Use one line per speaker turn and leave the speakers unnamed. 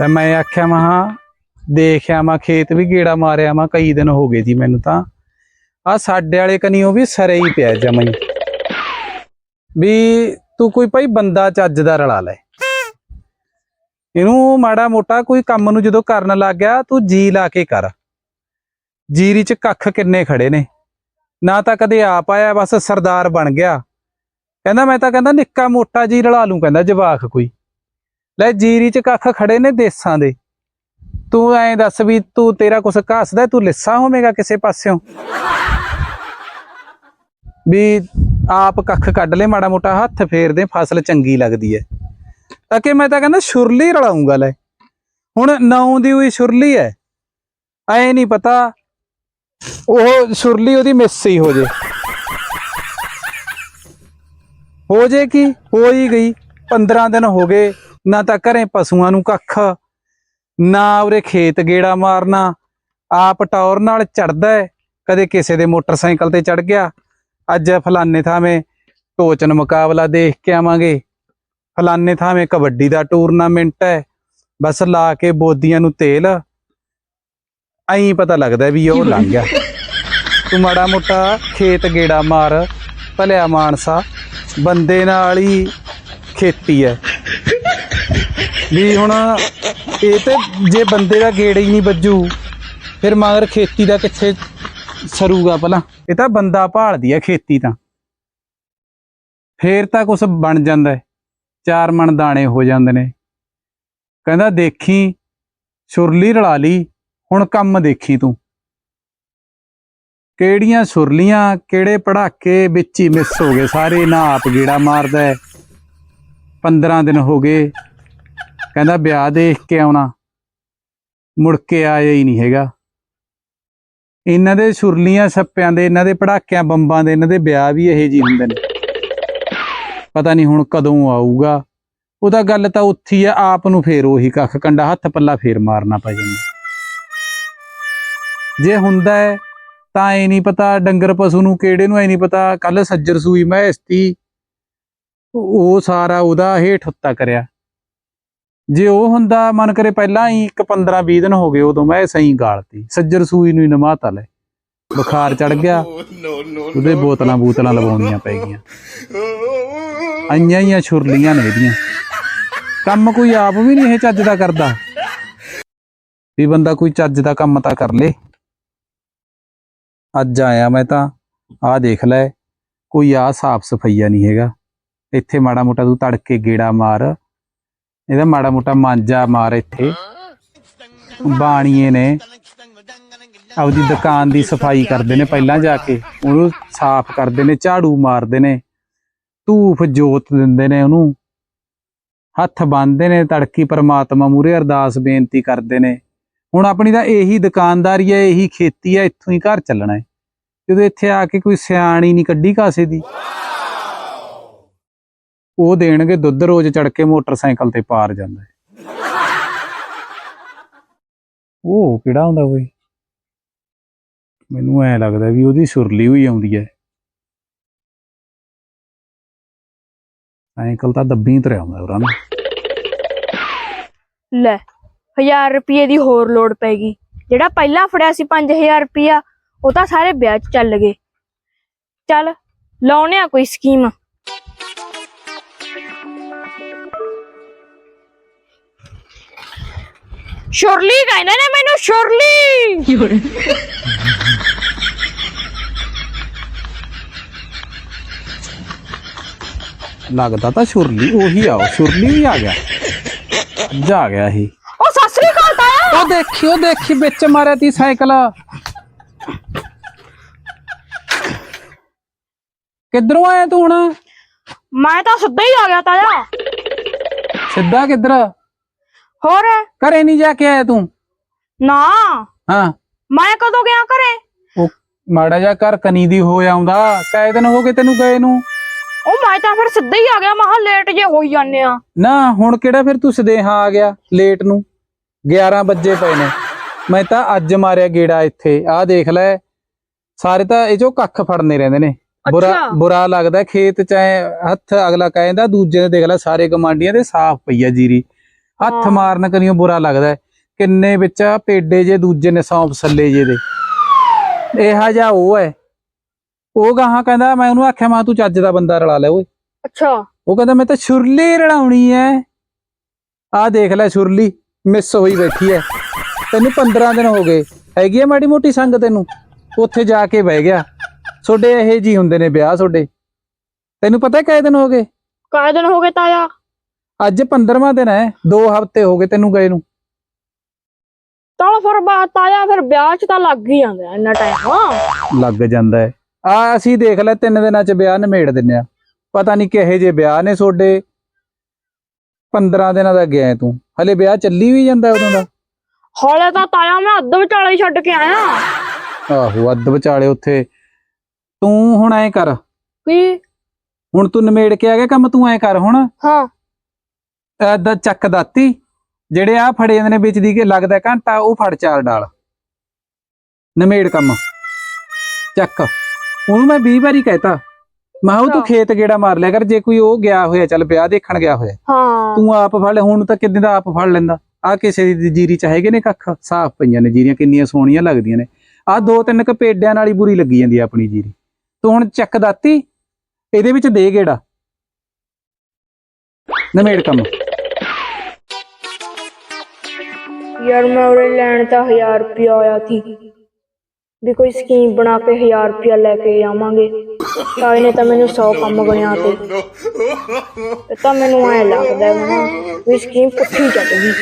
ਲੈ ਮੈਂ ਆਖਿਆ ਮਹਾ ਦੇਖਿਆ, ਮੈਂ ਖੇਤ ਵੀ ਗੇੜਾ ਮਾਰਿਆ, ਮੈਂ ਕਈ ਦਿਨ ਹੋ ਗਏ ਜੀ ਮੈਨੂੰ ਤਾਂ। ਆ ਸਾਡੇ ਵਾਲੇ ਕਨੀ ਉਹ ਵੀ ਸਰੇ ਹੀ ਪਿਆ ਜਮਈ ਵੀ ਤੂੰ ਕੋਈ ਭਾਈ ਬੰਦਾ ਚੱਜ ਦਾ ਰਲਾ ਲੈ। ਇਹਨੂੰ ਮਾੜਾ ਮੋਟਾ ਕੋਈ ਕੰਮ ਨੂੰ ਜਦੋਂ ਕਰਨ ਲੱਗ ਗਿਆ, ਤੂੰ ਜੀ ਲਾ ਕੇ ਕਰ। ਜੀਰੀ ਚ ਕੱਖ ਕਿੰਨੇ ਖੜੇ ਨੇ। ਨਾ ਤਾਂ ਕਦੇ ਆਪ ਆਇਆ, ਬਸ ਸਰਦਾਰ ਬਣ ਗਿਆ। ਕਹਿੰਦਾ, ਮੈਂ ਤਾਂ ਕਹਿੰਦਾ, ਨਿੱਕਾ ਮੋਟਾ ਜੀ ਰਲਾ ਲੂੰ, ਕਹਿੰਦਾ, ਜਵਾਕ ਕੋਈ। ਲੈ ਜੀਰੀ ਚ ਕੱਖ ਖੜੇ ਨੇ ਦੇਸਾਂ ਦੇ। ਤੂੰ ਐਂ ਦੱਸ ਵੀ ਤੂੰ ਤੇਰਾ ਕੁਛ ਘਾਸਦਾ, ਤੂੰ ਲਿੱਸਾ ਹੋਵੇਂਗਾ ਕਿਸੇ ਪਾਸਿਓਂ? ਵੀ ਆਪ ਕੱਖ ਕੱਢ ਲੈ, ਮਾੜਾ ਮੋਟਾ ਹੱਥ ਫੇਰਦੇ ਫਸਲ ਚੰਗੀ ਲੱਗਦੀ ਐ। ਤਾਂ ਕਿ ਮੈਂ ਤਾਂ ਕਹਿੰਦਾ ਸ਼ੁਰਲੀ ਰਲਾਉਂਗਾ, ਲੈ। ਹੁਣ ਨੌ ਦੀ ਹੋਈ ਸ਼ੁਰਲੀ ਐ। ਐ ਨਹੀਂ ਪਤਾ ਉਹ ਸ਼ੁਰਲੀ ਉਹਦੀ ਮਿਸ ਹੀ ਹੋ ਜੇ। ਹੋ ਜੇ ਕੀ? ਹੋ ਹੀ ਗਈ। 15 ਦਿਨ ਹੋ ਗਏ। ਨਾ ਤਾਂ ਘਰੇ ਪਸ਼ੂਆਂ ਨੂੰ ਕੱਖ, ਨਾ ਉਰੇ ਖੇਤ ਗੇੜਾ ਮਾਰਨਾ। ਆਪ ਟੌਰ ਨਾਲ ਚੜਦਾ ਕਦੇ ਕਿਸੇ ਦੇ ਮੋਟਰਸਾਈਕਲ ਤੇ ਚੜ ਗਿਆ। ਅੱਜ ਫਲਾਨੇ ਥਾਵੇਂ ਟੋਚਨ ਮੁਕਾਬਲਾ ਦੇਖ ਕੇ ਆਵਾਂਗੇ। ਫਲਾਨੇ ਥਾਵੇਂ ਕਬੱਡੀ ਦਾ ਟੂਰਨਾਮੈਂਟ ਹੈ ਬਸ ਲਾ ਕੇ ਬੋਦੀਆਂ ਨੂੰ ਤੇਲ। ਐਂ ਪਤਾ ਲੱਗਦਾ ਵੀ ਉਹ ਲੰਘ ਗਿਆ। ਤੂੰ ਮਾੜਾ ਮੋਟਾ ਖੇਤ ਗੇੜਾ ਮਾਰ। ਭਲਿਆ ਮਾਨਸਾ, ਬੰਦੇ ਨਾਲ ਹੀ ਖੇਤੀ ਹੈ ਵੀ ਹੁਣ ਇਹ ਤੇ ਜੇ ਬੰਦੇ ਦਾ ਗੇੜ ਹੀ ਨਹੀਂ ਵੱਜੂ, ਫਿਰ ਮਗਰ ਖੇਤੀ ਦਾ ਕਿੱਥੇ ਸਰੂਗਾ ਭਲਾ? ਇਹ ਤਾਂ ਬੰਦਾ ਭਾਲਦੀ ਹੈ ਖੇਤੀ ਤਾਂ। ਫੇਰ ਤਾਂ ਕੁਝ ਬਣ ਜਾਂਦਾ ਹੈ। ਚਾਰ ਮਣ ਦਾਣੇ ਹੋ ਜਾਂਦੇ ਨੇ। ਕਹਿੰਦਾ ਦੇਖੀ, ਸੁਰਲੀ ਰਲਾ ਲਈ, ਹੁਣ ਕੰਮ ਦੇਖੀ ਤੂੰ। ਕਿਹੜੀਆਂ ਸੁਰਲੀਆਂ, ਕਿਹੜੇ ਪੜਾਕੇ ਵਿੱਚ ਹੀ ਮਿਸ ਹੋ ਗਏ। ਸਾਰੇ ਨਾ ਆਪ ਗੇੜਾ ਮਾਰਦਾ ਹੈ। 15 ਦਿਨ ਹੋ ਗਏ। ਕਹਿੰਦਾ ਵਿਆਹ ਦੇਖ ਕੇ ਆਉਣਾ। ਮੁੜ ਕੇ ਆਇਆ ਹੀ ਨਹੀਂ ਹੈਗਾ। ਇਹਨਾਂ ਦੇ ਸੁਰਲੀਆਂ ਛੱਪਿਆਂ ਦੇ, ਇਹਨਾਂ ਦੇ ਪੜਾਕਿਆਂ ਬੰਬਾਂ ਦੇ, ਇਹਨਾਂ ਦੇ ਵਿਆਹ ਵੀ ਇਹੋ ਜਿਹੇ ਹੁੰਦੇ ਨੇ। ਪਤਾ ਨਹੀਂ ਹੁਣ ਕਦੋਂ ਆਊਗਾ। ਉਹਦਾ ਗੱਲ ਤਾਂ ਉੱਥੀ ਆ, ਆਪ ਨੂੰ ਫੇਰ ਉਹੀ ਕੱਖ ਕੰਡਾ ਹੱਥ ਪੱਲਾ ਫੇਰ ਮਾਰਨਾ ਪੈ ਜਾਂਦਾ। ਜੇ ਹੁੰਦਾ ਹੈ, ਤਾਂ ਇਹ ਨਹੀਂ ਪਤਾ ਡੰਗਰ ਪਸ਼ੂ ਨੂੰ ਕਿਹੜੇ ਨੂੰ ਐ ਨਹੀਂ ਪਤਾ ਕੱਲ ਸੱਜਰ ਸੂਈ ਮੈਂਸ ਤੀ ਉਹ ਸਾਰਾ ਉਹਦਾ ਹੇਠ ਉੱਤਾ ਕਰਿਆ। ਜੇ ਉਹ ਹੁੰਦਾ ਮਨ ਕਰੇ ਪਹਿਲਾਂ ਹੀ ਇੱਕ 15 20 ਦਿਨ ਹੋ ਗਏ ਉਦੋਂ ਮੈਂ ਸਹੀ ਗਾਲਤੀ। ਸੱਜਰ ਸੂਈ ਨੂੰ ਨਮਾਤਾ ਲੈ। ਬੁਖਾਰ ਚੜ ਗਿਆ। ਉਹਦੇ ਬੋਤਲਾਂ ਬੂਤਲਾਂ ਲਵਾਉਣੀਆਂ ਪੈ ਗਈਆਂ। ਆਈਆਂ ਹੀ ਛੁਰਲੀਆਂ ਨੇ ਇਹਦੀਆਂ। ਕੰਮ ਕੋਈ ਆਪ ਵੀ ਨਹੀਂ ਇਹ ਚੱਜ ਦਾ ਕਰਦਾ। ਵੀ ਬੰਦਾ ਕੋਈ ਚੱਜ ਦਾ ਕੰਮ ਤਾਂ ਕਰ ਲੇ। ਅੱਜ ਆਇਆ ਮੈਂ ਤਾਂ ਆਹ ਦੇਖ ਲੈ। ਕੋਈ ਆ ਸਾਫ਼ ਸਫਾਈਆ ਨਹੀਂ ਹੈਗਾ। ਇੱਥੇ ਮਾੜਾ ਮੋਟਾ ਤੂੰ ਤੜਕੇ ਗੇੜਾ ਮਾਰ। ਇਹਦਾ ਮਾੜਾ ਮੋਟਾ ਮਾਂਜਾ ਮਾਰ ਇੱਥੇ। ਬਾਣੀਏ ਨੇ ਆਪਦੀ ਦੁਕਾਨ ਦੀ ਸਫ਼ਾਈ ਕਰਦੇ ਨੇ ਪਹਿਲਾਂ ਜਾ ਕੇ। ਉਹਨੂੰ ਸਾਫ਼ ਕਰਦੇ ਨੇ, ਝਾੜੂ ਮਾਰਦੇ ਨੇ। ਧੂਫ ਜੋਤ ਦਿੰਦੇ ਨੇ ਉਹਨੂੰ। ਹੱਥ ਬੰਨਦੇ ਨੇ, ਤੜਕੀ ਪਰਮਾਤਮਾ ਮੂਰੇ ਅਰਦਾਸ ਬੇਨਤੀ ਕਰਦੇ ਨੇ। ਹੁਣ ਆਪਣੀ ਤਾਂ ਇਹੀ ਦੁਕਾਨਦਾਰੀ ਹੈ, ਇਹੀ ਖੇਤੀ ਹੈ, ਇੱਥੋਂ ਹੀ ਘਰ ਚੱਲਣਾ ਹੈ। ਜਦੋਂ ਇੱਥੇ ਆ ਕੇ ਕੋਈ ਸਿਆਣੀ ਨਹੀਂ ਕੱਢੀ ਕਾਸੇ ਦੀ। ਉਹ ਦੇਣਗੇ ਦੁੱਧ ਰੋਜ਼ ਚੜ ਕੇ ਮੋਟਰਸਾਈਕਲ ਤੇ ਪਾਰ ਜਾਂਦਾ ਹੈ। ਉਹ ਕਿਹੜਾ ਹੁੰਦਾ ਕੋਈ ਮੈਨੂੰ ਐ ਲੱਗਦਾ ਵੀ ਉਹਦੀ ਸੁਰਲੀ ਹੋਈ ਆਉਂਦੀ ਹੈ। ਸਾਈਕਲ ਤਾਂ ਦੱਬੀ ਤਰਿਆ ਆਉਂਦਾ ਉਹਨਾਂ ਨੂੰ।
ਲੈ 1000 ਰੁਪਏ ਦੀ ਹੋਰ ਲੋੜ ਪੈਗੀ ਜਿਹੜਾ ਪਹਿਲਾਂ ਫੜਿਆ ਸੀ 5000 ਰੁਪਿਆ ਉਹ ਤਾਂ ਸਾਰੇ ਵਿਆਹ 'ਚ ਚੱਲ ਗਏ। ਚੱਲ, ਲਾਉਣੇ ਆ ਕੋਈ ਸਕੀਮ। ਸ਼ੁਰਲੀ ਕਹਿੰਦੇ ਨੇ ਮੈਨੂੰ ਸ਼ੁਰਲੀ
ਲੱਗਦਾ ਤਾਂ ਸੁਰਲੀ ਉਹੀ ਆ ਸੁਰਲੀ ਵੀ ਆ ਗਿਆ। ਅੱਜ ਆ ਗਿਆ ਇਹ
ਉਹ ਸਤਿ ਸ੍ਰੀ ਅਕਾਲ ਤਾਇਆ
ਉਹ ਦੇਖੀ ਉਹ ਦੇਖੀ ਵਿੱਚ ਮਾਰਿਆ ਤੀ ਸਾਈਕਲ। ਕਿੱਧਰੋਂ ਆਇਆ ਤੂੰ ਹੁਣ?
ਮੈਂ ਤਾਂ ਸਿੱਧਾ ਹੀ ਆ ਗਿਆ ਤਾਇਆ।
ਸਿੱਧਾ ਕਿੱਧਰ?
ਹੋਰ?
ਘਰੇ ਨਹੀਂ ਜਾ ਕੇ ਆਇਆ ਤੂੰ?
ਨਾ।
ਹਾਂ।
ਮੈਂ ਕਦੋਂ ਗਿਆ ਘਰੇ?
ਉਹ ਮਾੜਾ ਜਿਹਾ ਘਰ ਕਨੀ ਦੀ ਹੋ ਆਉਂਦਾ। ਕਈ ਦਿਨ ਹੋ ਗਏ ਤੈਨੂੰ ਗਏ ਨੂੰ।
ਉਹ ਮੈਂ ਤਾਂ ਫਿਰ ਸਿੱਧਾ ਹੀ ਆ ਗਿਆ। ਮਹਾ ਲੇਟ ਜੇ ਹੋਈ ਜਾਂਦੇ ਆ।
ਨਾ ਹੁਣ ਕਿਹੜਾ ਫਿਰ ਤੂੰ ਸਦੇਹਾ ਆ ਗਿਆ ਲੇਟ ਨੂੰ? 11 ਵਜੇ ਪਏ ਨੇ। ਮੈਂ ਤਾਂ ਅੱਜ ਮਾਰਿਆ ਗੇੜਾ ਇੱਥੇ। ਆਹ ਦੇਖ ਲੈ। ਸਾਰੇ ਤਾਂ ਇਹ ਚੋਂ ਕੱਖ ਫੜਨੇ ਰਹਿੰਦੇ ਨੇ। ਬੁਰਾ। ਬੁਰਾ ਲੱਗਦਾ। ਖੇਤ ਚ ਹੱਥ ਅਗਲਾ ਕਹਿੰਦਾ ਦੂਜੇ ਨੇ ਦੇਖ ਲੈ ਸਾਰੇ ਗਮਾਂਡੀਆਂ ਦੇ ਸਾਫ਼ ਪਈ ਆ ਜੀਰੀ। ਹੱਥ। ਮਾਰਨ ਕਰੀਓ ਬੁਰਾ ਲੱਗਦਾ ਹੈ। ਕਿੰਨੇ ਵਿੱਚ ਆ ਪੇਡੇ ਜੇ ਦੂਜੇ ਨੇ ਸੌਂਪ ਸੱਲੇ ਜੇ ਦੇ। ਇਹੋ ਜਿਹਾ ਉਹ ਹੈ। ਉਹ ਗਾਹਾਂ ਕਹਿੰਦਾ ਮੈਂ ਉਹਨੂੰ ਆਖਿਆ ਮੈਂ ਤੂੰ ਚੱਜ ਦਾ ਬੰਦਾ ਰਲਾ ਲੈ ਓਏ।
ਅੱਛਾ।
ਉਹ ਕਹਿੰਦਾ ਮੈਂ ਤਾਂ ਛੁਰਲੀ ਰਲਾਉਣੀ ਐ। ਆਹ ਦੇਖ ਲੈ ਛੁਰਲੀ ਮਿਸ ਹੋਈ ਬੈਠੀ ਐ। ਤੈਨੂੰ 15 ਦਿਨ ਹੋ ਗਏ। ਹੈਗੀ ਐ ਮਾੜੀ ਮੋਟੀ ਸੰਗ ਤੈਨੂੰ? ਉੱਥੇ ਜਾ ਕੇ ਬਹਿ ਗਿਆ। ਤੁਹਾਡੇ ਇਹੇ ਜੀ ਹੁੰਦੇ ਨੇ ਵਿਆਹ ਤੁਹਾਡੇ। ਤੈਨੂੰ ਪਤਾ ਕਿੰਨੇ ਦਿਨ ਹੋ ਗਏ?
ਕਾਹ ਦਿਨ ਹੋ ਗਏ ਤਾਇਆ?
ਅੱਜ 15ਵਾਂ ਦਿਨ ਹੈ 2 ਹਫ਼ਤੇ ਹੋ ਗਏ ਤੈਨੂੰ ਗਏ ਨੂੰ।
ਚਲ ਫਿਰ ਬਾਤ ਤਾਇਆ ਫਿਰ ਵਿਆਹ 'ਚ ਤਾਂ ਲੱਗ ਹੀ ਜਾਂਦਾ ਇੰਨਾ ਟਾਈਮ
ਲੱਗ ਜਾਂਦਾ ਹੈ। ਆ ਅਸੀਂ ਦੇਖ ਲੈ ਤਿੰਨ ਦਿਨਾਂ ਚ ਵਿਆਹ ਨਿਮੇੜ ਦਿੰਨੇ ਆ ਪਤਾ ਨਹੀਂ ਕਿਹੇ ਜੇ ਵਿਆਹ ਨੇ ਤੁਹਾਡੇ 15 ਦਿਨਾਂ ਦਾ ਗਿਆ ਤੂੰ। ਹਲੇ ਵਿਆਹ ਚੱਲੀ ਵੀ ਜਾਂਦਾ ਉਦੋਂ ਦਾ।
ਹੌਲੇ ਤਾਂ ਤਾਇਆ ਮੈਂ ਅੱਧ ਵਿਚਾਲੇ ਹੀ ਛੱਡ ਕੇ ਆਇਆ।
ਆਹੋ ਅੱਧ ਵਿਚਾਲੇ ਉੱਥੇ। ਤੂੰ ਹੁਣ ਐ ਕਰ।
ਕੀ?
ਹੁਣ ਤੂੰ ਨਿਮੇੜ ਕੇ ਆ ਗਿਆ ਕੰਮ ਤੂੰ ਐ ਕਰ ਹੁਣ।
ਹਾਂ।
ਐਦਾ ਚੱਕ ਦਾਤੀ ਜਿਹੜੇ ਆ ਫੜੇ ਜਾਂਦੇ ਨੇ ਵਿੱਚ ਦੀ ਕੇ ਲੱਗਦਾ ਘੰਟਾ ਉਹ ਫੜ ਚਾਰ ਡਾਲ ਨਿਮੇੜ ਕੰਮ। ਚੱਕ। ਉਹਨੂੰ ਮੈਂ 20 ਵਾਰੀ ਕਹਿਤਾ। ਮੈਂ ਕਿਹਾ ਉਹ ਤੂੰ। ਖੇਤ ਗੇੜਾ ਮਾਰ ਲਿਆ ਕਰ ਜੇ ਕੋਈ ਉਹ ਗਿਆ ਹੋਇਆ ਚੱਲ ਵਿਆਹ ਦੇਖਣ ਗਿਆ ਹੋਇਆ।
ਹਾਂ।
ਤੂੰ ਆਪ ਫੜ ਲੈ ਹੁਣ ਤਾਂ ਕਿੰਨੇ ਦਾ ਆਪ ਫੜ ਲੈਂਦਾ। ਆ ਕਿਸੇ ਦੀ ਜੀਰੀ ਚ ਹੈਗੇ ਨੇ ਕੱਖ? ਸਾਫ਼ ਪਈਆਂ ਨੇ ਜੀਰੀਆਂ ਕਿੰਨੀਆਂ ਸੋਹਣੀਆਂ ਲੱਗਦੀਆਂ ਨੇ। ਆ ਦੋ ਤਿੰਨ ਕ ਪੇਡਿਆਂ ਨਾਲ ਹੀ ਬੁਰੀ ਲੱਗੀ ਜਾਂਦੀ ਆਪਣੀ ਜੀਰੀ। ਤੂੰ ਹੁਣ ਚੱਕ ਦਾਤੀ ਇਹਦੇ ਵਿੱਚ ਦੇ ਗੇੜਾ। ਨਮੇੜ ਕੰਮ।
ਯਾਰ ਮੈਂ ਉਰੇ ਲੈਣ ਤਾਂ 1000 ਰੁਪਇਆ ਆਇਆ ਸੀ। ਵੀ ਕੋਈ ਸਕੀਮ ਬਣਾ ਕੇ 1000 ਰੁਪਇਆ ਲੈ ਕੇ ਆਵਾਂਗੇ। ਤਾਏ ਨੇ ਤਾਂ ਮੈਨੂੰ 100 ਕੰਮ ਬਣਿਆ ਤੇ। ਇਹ ਤਾਂ ਮੈਨੂੰ ਐ ਲੱਗਦਾ ਵੀ ਸਕੀਮ ਪੁੱਠੀ ਚੱਲ ਗਈ।